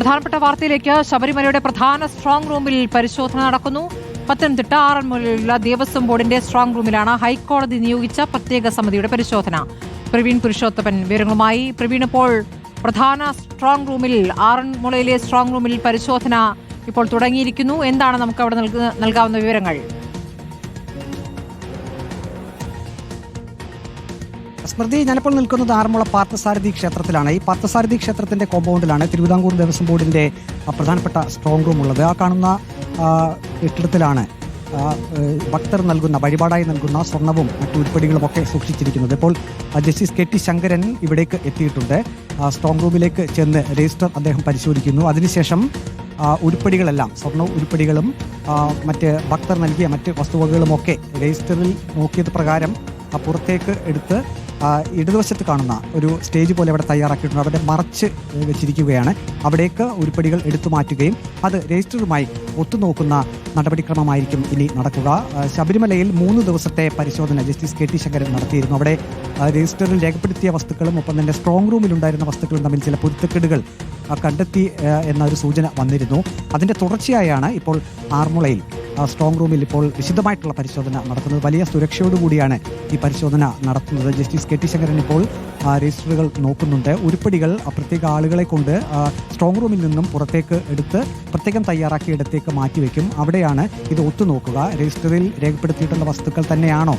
പ്രധാനപ്പെട്ട വാർത്തയിലേക്ക് ശബരിമലയുടെ പ്രധാന സ്ട്രോങ് റൂമിൽ പരിശോധന നടക്കുന്നു. പത്തനംതിട്ട ആറന്മുളയിലുള്ള ദേവസ്വം ബോർഡിന്റെ സ്ട്രോങ് റൂമിലാണ് ഹൈക്കോടതി നിയോഗിച്ച പ്രത്യേക സമിതിയുടെ പരിശോധന. പ്രവീൺ പുരുഷോത്തമൻ വിവരങ്ങളുമായി. പ്രവീൺ ഇപ്പോൾ പ്രധാന സ്ട്രോങ് റൂമിൽ ആറന്മുളയിലെ സ്ട്രോങ് റൂമിൽ പരിശോധന ഇപ്പോൾ തുടങ്ങിയിരിക്കുന്നു. എന്താണ് നമുക്ക് അവിടെ നൽകുന്ന- നൽകാവുന്ന വിവരങ്ങൾ? സ്മൃതി ഞാനിപ്പോൾ നിൽക്കുന്നത് ആറന്മുള പാർത്ഥസാരഥി ക്ഷേത്രത്തിലാണ്. ഈ പാർത്ഥസാരഥി ക്ഷേത്രത്തിന്റെ കോമ്പൗണ്ടിലാണ് തിരുവിതാംകൂർ ദേവസ്വം ബോർഡിന്റെ പ്രധാനപ്പെട്ട സ്ട്രോങ് റൂം ഉള്ളത്. ആ കാണുന്ന കെട്ടിടത്തിലാണ് ഭക്തർ നൽകുന്ന വഴിപാടായി നൽകുന്ന സ്വർണവും മറ്റു ഉരുപ്പടികളും ഒക്കെ സൂക്ഷിച്ചിരിക്കുന്നത്. ഇപ്പോൾ ജസ്റ്റിസ് കെ ടി ശങ്കരൻ ഇവിടേക്ക് എത്തിയിട്ടുണ്ട്. സ്ട്രോങ് റൂമിലേക്ക് ചെന്ന് രജിസ്റ്റർ അദ്ദേഹം പരിശോധിക്കുന്നു. അതിനുശേഷം ഉരുപ്പടികളെല്ലാം സ്വർണ ഉരുപ്പടികളും മറ്റ് ഭക്തർ നൽകിയ മറ്റ് വസ്തുവകകളുമൊക്കെ രജിസ്റ്ററിൽ നോക്കിയത് പ്രകാരം പുറത്തേക്ക് എടുത്ത് ഇടതുവശത്ത് കാണുന്ന ഒരു സ്റ്റേജ് പോലെ അവിടെ തയ്യാറാക്കിയിട്ടുണ്ട്. അവിടെ മറച്ച് വെച്ചിരിക്കുകയാണ്. അവിടേക്ക് ഉരുപ്പടികൾ എടുത്തു മാറ്റുകയും അത് രജിസ്റ്ററുമായി ഒത്തുനോക്കുന്ന നടപടിക്രമമായിരിക്കും ഇനി നടക്കുക. ശബരിമലയിൽ മൂന്ന് ദിവസത്തെ പരിശോധന ജസ്റ്റിസ് കെ ടി ശങ്കരൻ നടത്തിയിരുന്നു. അവിടെ രജിസ്റ്ററിൽ രേഖപ്പെടുത്തിയ വസ്തുക്കളും ഒപ്പം തന്നെ സ്ട്രോങ് റൂമിലുണ്ടായിരുന്ന വസ്തുക്കളും തമ്മിൽ ചില പൊരുത്തക്കേടുകൾ കണ്ടെത്തി എന്നൊരു സൂചന വന്നിരുന്നു. അതിന്റെ തുടർച്ചയായാണ് ഇപ്പോൾ ആർമുളയിൽ സ്ട്രോങ് റൂമിൽ ഇപ്പോൾ വിശദമായിട്ടുള്ള പരിശോധന നടക്കുന്നത് വലിയ സുരക്ഷയോടുകൂടിയാണ് ഈ പരിശോധന നടത്തുന്നത്. ജസ്റ്റിസ് കെ ടി ശങ്കരൻ ഇപ്പോൾ രജിസ്റ്ററുകൾ നോക്കുന്നുണ്ട്. ഉരുപ്പടികൾ പ്രത്യേക ആളുകളെ കൊണ്ട് സ്ട്രോങ് റൂമിൽ നിന്നും പുറത്തേക്ക് എടുത്ത് പ്രത്യേകം തയ്യാറാക്കിയ ഇടത്തേക്ക് മാറ്റിവെക്കും. അവിടെയാണ് ഇത് ഒത്തുനോക്കുക. രജിസ്റ്ററിൽ രേഖപ്പെടുത്തിയിട്ടുള്ള വസ്തുക്കൾ തന്നെയാണോ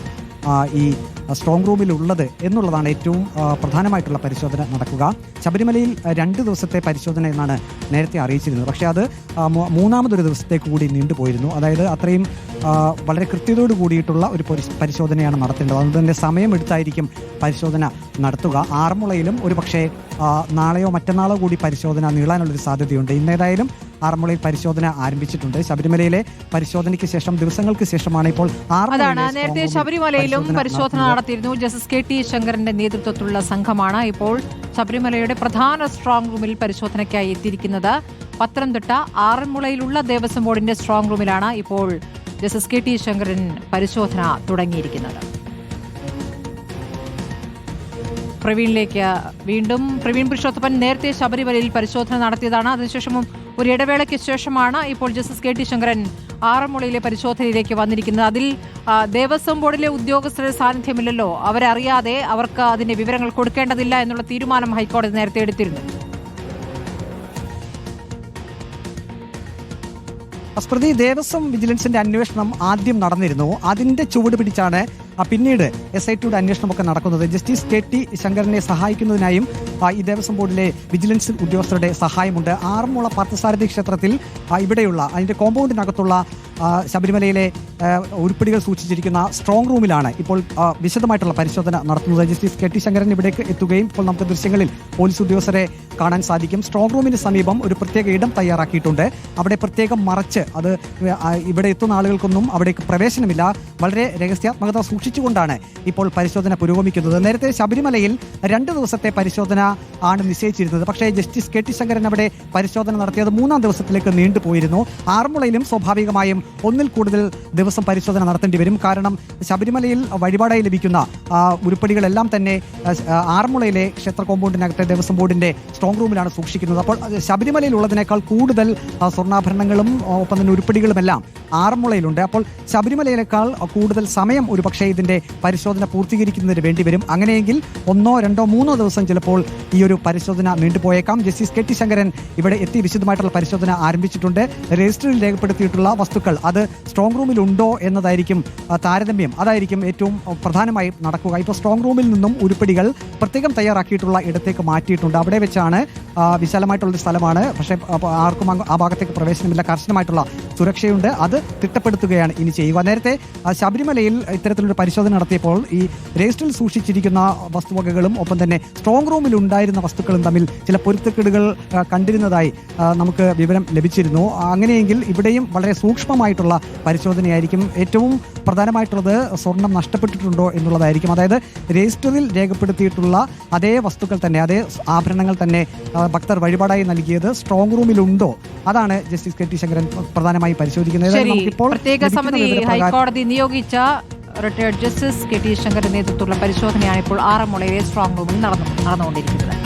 ഈ സ്ട്രോങ് റൂമിൽ ഉള്ളത് എന്നുള്ളതാണ് ഏറ്റവും പ്രധാനമായിട്ടുള്ള പരിശോധന നടക്കുക. ശബരിമലയിൽ രണ്ട് ദിവസത്തെ പരിശോധന എന്നാണ് നേരത്തെ അറിയിച്ചിരുന്നത്. പക്ഷേ അത് മൂന്നാമതൊരു ദിവസത്തേക്ക് കൂടി നീണ്ടുപോയിരുന്നു അതായത് അത്രയും വളരെ കൃത്യതയോട് കൂടിയിട്ടുള്ള ഒരു പരിശ്- പരിശോധനയാണ് നടത്തേണ്ടത്. അതുകൊണ്ട് തന്നെ സമയമെടുത്തായിരിക്കും പരിശോധന നടത്തുക. ആറന്മുളയിലും ഒരു പക്ഷേ നാളെയോ മറ്റന്നാളോ കൂടി പരിശോധന നീളാനുള്ളൊരു സാധ്യതയുണ്ട്. ഇന്നേതായാലും ആറന്മുളയിൽ പരിശോധന ആരംഭിച്ചിട്ടുണ്ട്. ശബരിമലയിലെ പരിശോധനയ്ക്ക് ശേഷം ദിവസങ്ങൾക്ക് ശേഷമാണ് ഇപ്പോൾ അതാണ്. നേരത്തെ ശബരിമലയിലും പരിശോധന നടത്തിയിരുന്നു. ജസ്റ്റിസ് കെ ടി ശങ്കരന്റെ നേതൃത്വത്തിലുള്ള സംഘമാണ് ഇപ്പോൾ ശബരിമലയുടെ പ്രധാന സ്ട്രോങ് റൂമിൽ പരിശോധനയ്ക്കായി എത്തിയിരിക്കുന്നത്. പത്തനംതിട്ട ആറന്മുളയിലുള്ള ദേവസ്വം ബോർഡിന്റെ സ്ട്രോങ് റൂമിലാണ് ഇപ്പോൾ ജസ്റ്റിസ് കെ ടി ശങ്കരൻ പരിശോധന തുടങ്ങിയിരിക്കുന്നത്. പ്രവീണിലേക്ക് വീണ്ടും. പ്രവീൺ പുരുഷോത്തപ്പൻ നേരത്തെ ശബരിമലയിൽ പരിശോധന നടത്തിയതാണ്. അതിനുശേഷവും ഒരു ഇടവേളയ്ക്ക് ശേഷമാണ് ഇപ്പോൾ ജസ്റ്റിസ് കെ ടി ശങ്കരൻ ആറന്മുളയിലെ പരിശോധനയിലേക്ക് വന്നിരിക്കുന്നത്. അതിൽ ദേവസ്വം ബോർഡിലെ ഉദ്യോഗസ്ഥരുടെ സാന്നിധ്യമില്ലല്ലോ. അവരറിയാതെ അവർക്ക് അതിന്റെ വിവരങ്ങൾ കൊടുക്കേണ്ടതില്ല എന്നുള്ള തീരുമാനം ഹൈക്കോടതി നേരത്തെ എടുത്തിരുന്നു. സ്മൃതി ദേവസ്വം വിജിലൻസിന്റെ അന്വേഷണം ആദ്യം നടന്നിരുന്നു. അതിന്റെ ചുവട് പിടിച്ചാണ് പിന്നീട് എസ് ഐ ടിയുടെ അന്വേഷണമൊക്കെ നടക്കുന്നത് ജസ്റ്റിസ് കെ ടി ശങ്കറിനെ സഹായിക്കുന്നതിനായും ഈ ദേവസ്വം ബോർഡിലെ വിജിലൻസ് ഉദ്യോഗസ്ഥരുടെ സഹായമുണ്ട്. ആറന്മുള പാർത്ഥസാരഥി ക്ഷേത്രത്തിൽ ഇവിടെയുള്ള അതിന്റെ കോമ്പൗണ്ടിനകത്തുള്ള ശബരിമലയിലെ ഉരുപ്പടികൾ സൂക്ഷിച്ചിരിക്കുന്ന സ്ട്രോങ് റൂമിലാണ് ഇപ്പോൾ വിശദമായിട്ടുള്ള പരിശോധന നടത്തുന്നത്. ജസ്റ്റിസ് കെ ടി ശങ്കരൻ ഇവിടേക്ക് എത്തുകയും ഇപ്പോൾ നമുക്ക് ദൃശ്യങ്ങളിൽ പോലീസ് ഉദ്യോഗസ്ഥരെ കാണാൻ സാധിക്കും. സ്ട്രോങ് റൂമിന് സമീപം ഒരു പ്രത്യേക ഇടം തയ്യാറാക്കിയിട്ടുണ്ട്. അവിടെ പ്രത്യേകം മറച്ച് അത് ഇവിടെ എത്തുന്ന ആളുകൾക്കൊന്നും അവിടേക്ക് പ്രവേശനമില്ല. വളരെ രഹസ്യാത്മകത സൂക്ഷിച്ചുകൊണ്ടാണ് ഇപ്പോൾ പരിശോധന പുരോഗമിക്കുന്നത്. നേരത്തെ ശബരിമലയിൽ രണ്ട് ദിവസത്തെ പരിശോധന ആണ് നിശ്ചയിച്ചിരുന്നത്. പക്ഷേ ജസ്റ്റിസ് കെ ടി ശങ്കരൻ അവിടെ പരിശോധന നടത്തിയത് മൂന്നാം ദിവസത്തിലേക്ക് നീണ്ടുപോയിരുന്നു. ആറന്മുളയിലും സ്വാഭാവികമായും ഒന്നിൽ കൂടുതൽ ദിവസം പരിശോധന നടത്തേണ്ടി വരും. കാരണം ശബരിമലയിൽ വഴിപാടായി ലഭിക്കുന്ന ഉരുപ്പടികളെല്ലാം തന്നെ ആറന്മുളയിലെ ക്ഷേത്ര കോമ്പൗണ്ടിനകത്തെ ദേവസ്വം ബോർഡിന്റെ സ്ട്രോങ് റൂമിലാണ് സൂക്ഷിക്കുന്നത്. അപ്പോൾ ശബരിമലയിൽ ഉള്ളതിനേക്കാൾ കൂടുതൽ സ്വർണാഭരണങ്ങളും ഒപ്പം തന്നെ ഉരുപ്പടികളുമെല്ലാം ആറന്മുളയിലുണ്ട്. അപ്പോൾ ശബരിമലയിലേക്കാൾ കൂടുതൽ സമയം ഒരു പക്ഷേ ഇതിന്റെ പരിശോധന പൂർത്തീകരിക്കുന്നതിന് വേണ്ടി വരും. അങ്ങനെയെങ്കിൽ ഒന്നോ രണ്ടോ മൂന്നോ ദിവസം ചിലപ്പോൾ ഈ ഒരു പരിശോധന നീണ്ടുപോയേക്കാം ജസ്റ്റിസ് കെ ടി ശങ്കരൻ ഇവിടെ എത്തി വിശദമായിട്ടുള്ള പരിശോധന ആരംഭിച്ചിട്ടുണ്ട്. രജിസ്റ്ററിൽ രേഖപ്പെടുത്തിയിട്ടുള്ള വസ്തുക്കൾ അത് സ്ട്രോങ് റൂമിൽ ഉണ്ടോ എന്നതായിരിക്കും താരതമ്യം. അതായിരിക്കും ഏറ്റവും പ്രധാനമായി നടക്കുക. ഇപ്പോൾ സ്ട്രോങ് റൂമിൽ നിന്നും ഉരുപ്പടികൾ പ്രത്യേകം തയ്യാറാക്കിയിട്ടുള്ള ഇടത്തേക്ക് മാറ്റിയിട്ടുണ്ട്. അവിടെ വെച്ചാണ് വിശാലമായിട്ടുള്ള സ്ഥലമാണ്. പക്ഷേ ആർക്കും ആ ഭാഗത്തേക്ക് പ്രവേശനമില്ല. കർശനമായിട്ടുള്ള സുരക്ഷയുണ്ട്. അത് തിട്ടപ്പെടുത്തുകയാണ് ഇനി ചെയ്യുക. നേരത്തെ ശബരിമലയിൽ ഇത്തരത്തിലൊരു പരിശോധന നടത്തിയപ്പോൾ ഈ രജിസ്റ്ററിൽ സൂക്ഷിച്ചിരിക്കുന്ന വസ്തുവകകളും ഒപ്പം തന്നെ സ്ട്രോങ് റൂമിൽ ഉണ്ടായിരുന്ന വസ്തുക്കളും തമ്മിൽ ചില പൊരുത്തക്കേടുകൾ കണ്ടിരുന്നതായി നമുക്ക് വിവരം ലഭിച്ചിരുന്നു. അങ്ങനെയെങ്കിൽ ഇവിടെയും വളരെ സൂക്ഷ്മമായിട്ടുള്ള പരിശോധനയായിരിക്കും ഏറ്റവും പ്രധാനമായിട്ടുള്ളത് സ്വർണം നഷ്ടപ്പെട്ടിട്ടുണ്ടോ എന്നുള്ളതായിരിക്കും. അതായത് രജിസ്റ്ററിൽ രേഖപ്പെടുത്തിയിട്ടുള്ള അതേ വസ്തുക്കൾ തന്നെ അതേ ആഭരണങ്ങൾ തന്നെ ഭക്തർ വഴിപാടായി നൽകിയത് സ്ട്രോങ് റൂമിലുണ്ടോ? അതാണ് ജസ്റ്റിസ് കെ ടി ശങ്കരൻ പ്രധാനമായി പരിശോധിക്കുന്നത്. പ്രത്യേക സമിതി ഹൈക്കോടതി നിയോഗിച്ച retired justice K T Sankaran നേതൃത്വത്തിലുള്ള പരിശോധനയാണ് ഇപ്പോൾ ആറന്മുളയിലെ സ്ട്രോങ് റൂമിൽ നടന്നു നടന്നുകൊണ്ടിരിക്കുന്നത്.